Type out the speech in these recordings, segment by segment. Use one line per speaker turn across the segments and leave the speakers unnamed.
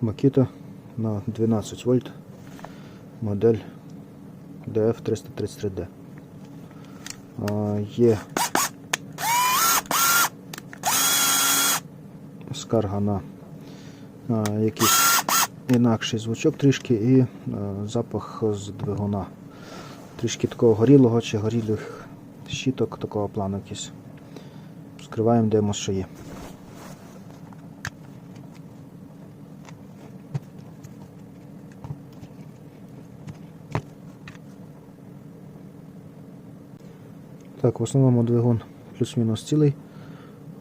Makita на 12 вольт модель DF333D. Є скарга на якийсь інакший звучок трішки і запах з двигуна. Трішки такого горілого чи горілих щіток такого плану якийсь. Скриваємо, дивимося, що є. Так, в основному двигун плюс-мінус цілий.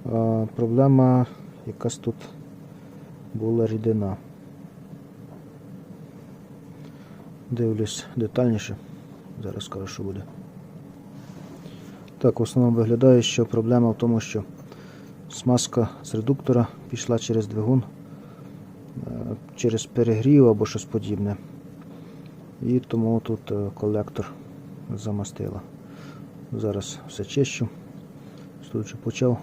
А, проблема якась тут була рідина. Дивлюсь детальніше. Зараз скажу, що буде. Так, в основному виглядає, що проблема в тому, що смазка з редуктора пішла через двигун, е, через перегрів або щось подібне. І тому тут е, колектор замастила. Зараз все чищу. Вже почав.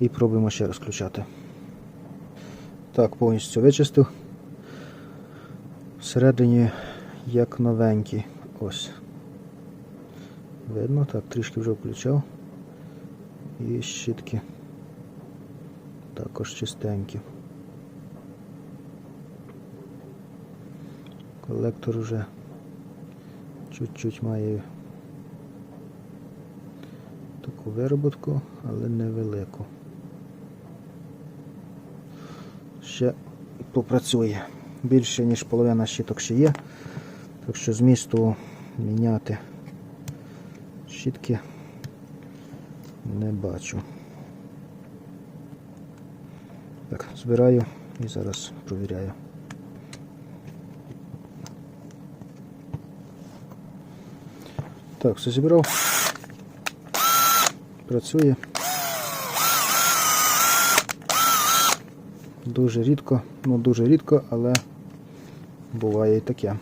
І пробуємо ще раз включати. Так, повністю вичистив. Всередині як новенький. Ось. Видно, так, трішки вже включав. І щітки також чистенькі. Колектор вже чуть-чуть має таку вироботку, але невелику. Ще попрацює. Більше, ніж половина щиток ще є. Так що змісту міняти щітки не бачу. Так, збираю і зараз провіряю. Так, все зібрав. Працює. Дуже рідко, ну дуже рідко, але буває і таке.